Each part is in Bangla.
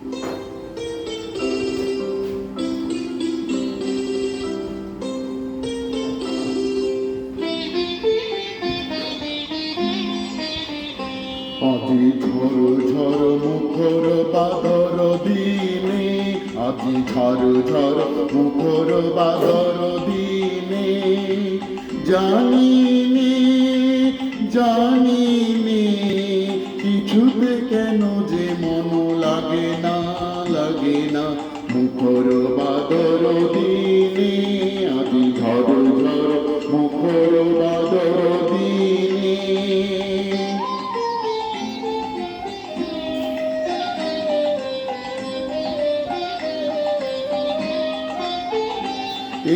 আজি ঝড় ঝড় মুখর বাদর দিনে। আজি ঝড় ঝড় মুখর বাদর দিনে। জানিনি জানিনি। কিছুতে কেন যে মন লাগে না লাগে না? মুখর বাদর দিনে আদি ঝড় ঝড় মুখর বাদর দিনে।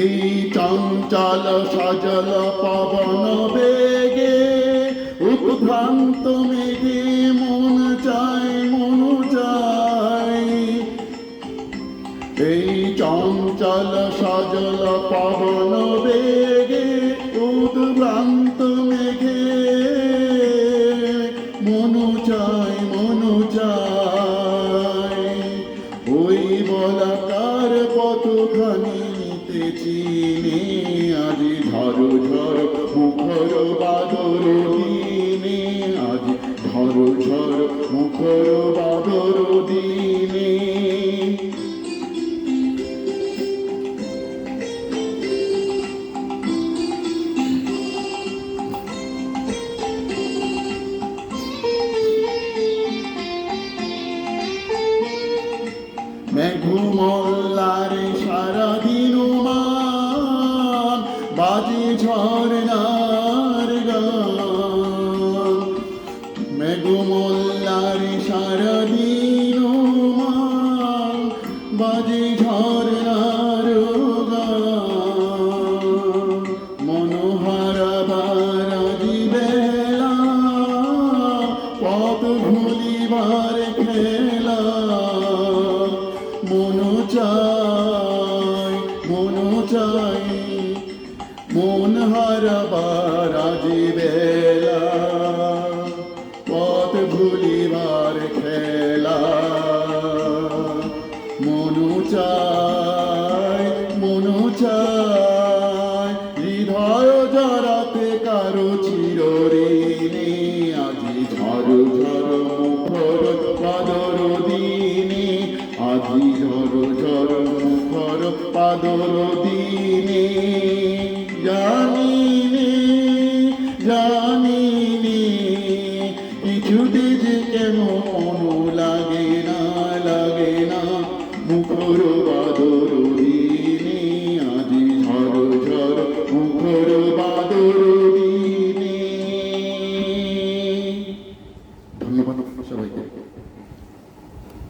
এই চঞ্চল সজল পবন বেগে, উদ্ভ্রান্ত মেঘে চায় মন চায় এই চঞ্চল সজল পবন বেগে, উদ্ভ্রান্ত মেঘে। মন চায় মন চায় ওই বলাকার কতখানি চিনে, আজি ঝড় ঝড় মেঘুমল্লারে সারাদিন মান বাজি ঝরনার গান। মেঘুমল্লারে সারাদিন মান বাজি ঝরনার গান। মনোহর বারাজি বেলা, পথ ভুলিবার চাই মন চাই মন হারাবার বেলা। পথ ভুলিবার খেলা। মন চাই মন চাই। কিছুতে যে কেমন লাগে না।